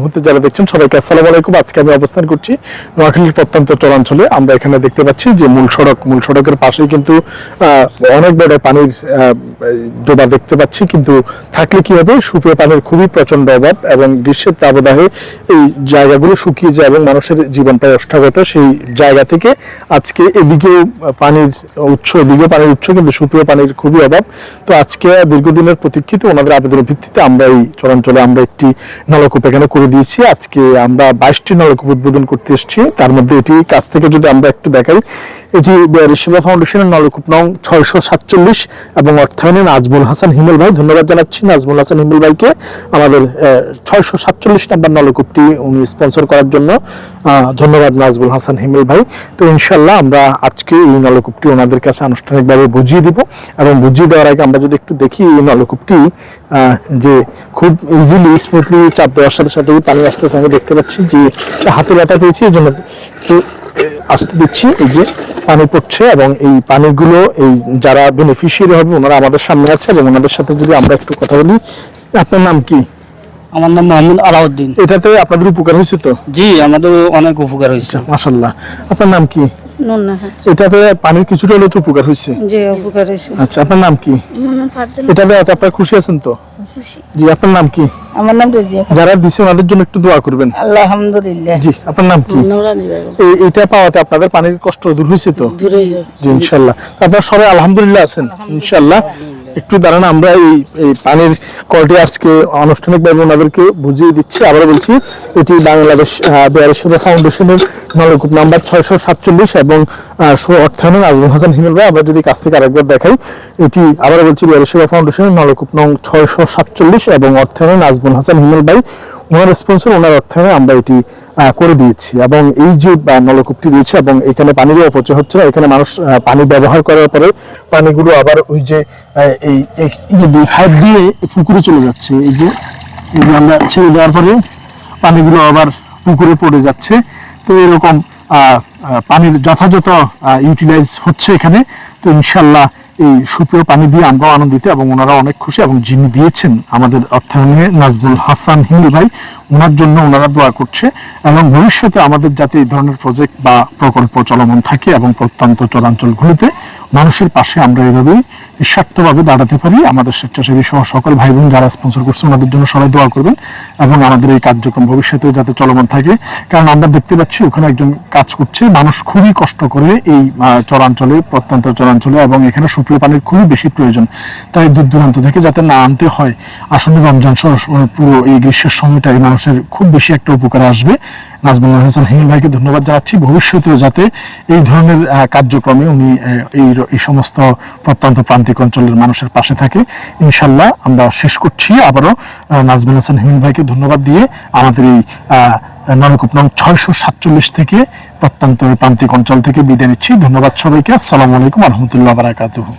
মুহূর্তে যারা দেখছেন সবাইকে আজকে আমি অবস্থান করছি প্রত্যন্ত চরাঞ্চলে। আমরা এখানে দেখতে পাচ্ছি মূল সড়ক, মূল সড়কের কিন্তু অনেক পানির দেখতে পাচ্ছি। কিন্তু থাকলে কি হবে? পানির খুবই প্রচণ্ড অভাব এবং গ্রীষ্মের তাবদাহে এই জায়গাগুলো শুকিয়ে যায় এবং মানুষের জীবন প্রায় অষ্টাগত। সেই জায়গা থেকে আজকে এদিকেও পানির উৎস, এদিকেও পানির উৎস, কিন্তু সুপেয় পানির খুবই অভাব। তো আজকে দীর্ঘদিনের প্রতীক্ষিত ওনাদের আবেদনের ভিত্তিতে আমরা এই চরাঞ্চলে আমরা একটি নলকূপ এখানে করে দিয়েছি। আজকে আমরা বাইশটি নলকূপ উদ্বোধন করতে এসেছি। তার মধ্যে এটি কাছ থেকে যদি আমরা একটু দেখাই এটি ঋষিবা ফাউন্ডেশনের নলকূপ নং ছয়শো সাতচল্লিশ এবং অর্থায়নে নাজমুল হাসান হিমেল ভাই। ধন্যবাদ জানাচ্ছি নাজমুল হাসান হিমেল ভাইকে। আমাদের ছয়শো সাতচল্লিশ নাম্বার নলকূপটি উনি স্পন্সর করার জন্য। ধন্যবাদ নাজমুল হাসান হিমেল ভাই। তো ইনশাল্লাহ আমরা আজকে এই নলকূপটি ওনাদের কাছে আনুষ্ঠানিকভাবে বুঝিয়ে দিব এবং বুঝিয়ে দেওয়ার আগে আমরা যদি একটু দেখি এই নলকূপটি যে খুব ইজিলি স্মুথলি চাপ দেওয়ার সাথে সাথে পানি আসতেছে। আমি দেখতে পাচ্ছি যে হাতে ব্যথা পেয়েছি এই জন্য আসতে দিচ্ছি এই যে পানি পড়ছে এবং এই পানিগুলো এই যারা বেনিফিশিয়ারি হবে ওনারা আমাদের সামনে আছে এবং ওনাদের সাথে যদি আমরা একটু কথা বলি আপনার নাম কি? আমার নাম মোহাম্মদ আলাউদ্দিন। এটাতে আপনাদের উপকার হয়েছে তো? জি আমাদের অনেক উপকার হয়েছে। মাসাল্লাহ আপনার নাম কি? এটাতে পানির কিছুটা হলেও তো উপকার হয়েছে। উপকার হয়েছে। আচ্ছা আপনার নাম কি? এটাতে আপনার খুশি আছেন তো? জি আপনার নাম কি? আমার নাম রেজিয়া যারা দিছে ওনাদের জন্য একটু দোয়া করবেন। আলহামদুলিল্লাহ। জি আপনার নাম কি? নোরানি বেগম এই- এটা পাওয়াতে আপনাদের পানির কষ্ট দূর হয়েছে তো? দূর যাও জি ইনশাল্লাহ। আপনার আপনারা সবাই আলহামদুলিল্লাহ আছেন ইনশাল্লাহ। একটু দাঁড়ান, আমরা এই পানির কলটি আজকে আনুষ্ঠানিকভাবে ওনাদেরকে বুঝিয়ে দিচ্ছি। আবার বলছি, এটি বাংলাদেশ বেয়ারেশ্বর ফাউন্ডেশনের নলকূপ নাম্বার ছয়শো সাতচল্লিশ এবং অর্থায়নের আজমুল হাসান হিমেল ভাই, আমরা যদি কাছ থেকে আরেকবার দেখাই, এটি আবার বলছি বেয়ারি সেবা ফাউন্ডেশনের নলকূপ নং ছয়শো সাতচল্লিশ এবং অর্থায়নের নাজমুল হাসান হিমেল ভাই ওনার স্পন্সর ওনার অর্থায়নে আমরা এটি করে দিয়েছি এবং এই যে নলকূপটি রয়েছে এবং এখানে পানিরও অপচয় হচ্ছে না, এখানে মানুষ পানি ব্যবহার করার পরে পানিগুলো আবার ওই যে এই যে ফাইভ দিয়ে পুকুরে চলে যাচ্ছে, এই যে এই যে আমরা ছেড়ে দেওয়ার পরে পানিগুলো আবার পুকুরে পড়ে যাচ্ছে। তো এরকম পানির যথাযথ ইউটিলাইজ হচ্ছে এখানে। তো ইনশাল্লাহ এই সুপেয় পানি দিয়ে আমরাও আনন্দিত এবং ওনারা অনেক খুশি এবং যিনি দিয়েছেন আমাদের অর্থায়নে নাজবুল হাসান হিন্দু ভাই ওনার জন্য ওনারা দোয়া করছে এবং ভবিষ্যতে আমাদের যাতে এই ধরনের প্রজেক্ট বা প্রকল্প চলমান থাকে এবং প্রত্যন্ত চরাঞ্চলগুলিতে মানুষের পাশে আমরা এভাবেই নিঃস্বার্থভাবে দাঁড়াতে পারি আমাদের স্বেচ্ছাসেবী সহ সকল ভাই বোন যারা স্পন্সর করছে ওনাদের জন্য সবাই দোয়া করবেন এবং আমাদের এই কার্যক্রম ভবিষ্যতেও যাতে চলমান থাকে। কারণ আমরা দেখতে পাচ্ছি ওখানে একজন কাজ করছে মানুষ খুবই কষ্ট করে এই আহ, চরাঞ্চলে প্রত্যন্ত চরাঞ্চলে এবং এখানে সুপ্রিয় পানির খুবই বেশি প্রয়োজন। তাই দূর দূরান্ত থেকে যাতে না আনতে হয় আসন্ন রমজান সহ পুরো এই গ্রীষ্মের সময়টাই মানুষের খুব বেশি একটা উপকার আসবে। নাজমুল হাসান হিমেল ভাইকে ধন্যবাদ জানাচ্ছি। ভবিষ্যতেও যাতে এই ধরনের কার্যক্রমে উনি এই এই সমস্ত প্রত্যন্ত প্রান্তিক অঞ্চলের মানুষের পাশে থাকে। ইনশাল্লাহ আমরা শেষ করছি। আবারও নাজমুল হাসান হিমেল ভাইকে ধন্যবাদ দিয়ে আমাদের এই নলকূপ নং ছয়শো সাতচল্লিশ থেকে প্রত্যন্ত প্রান্তিক অঞ্চল থেকে বিদায় নিচ্ছি। ধন্যবাদ সবাইকে। আসসালামু আলাইকুম রহমতুল্লাহ বারাকাতুহু।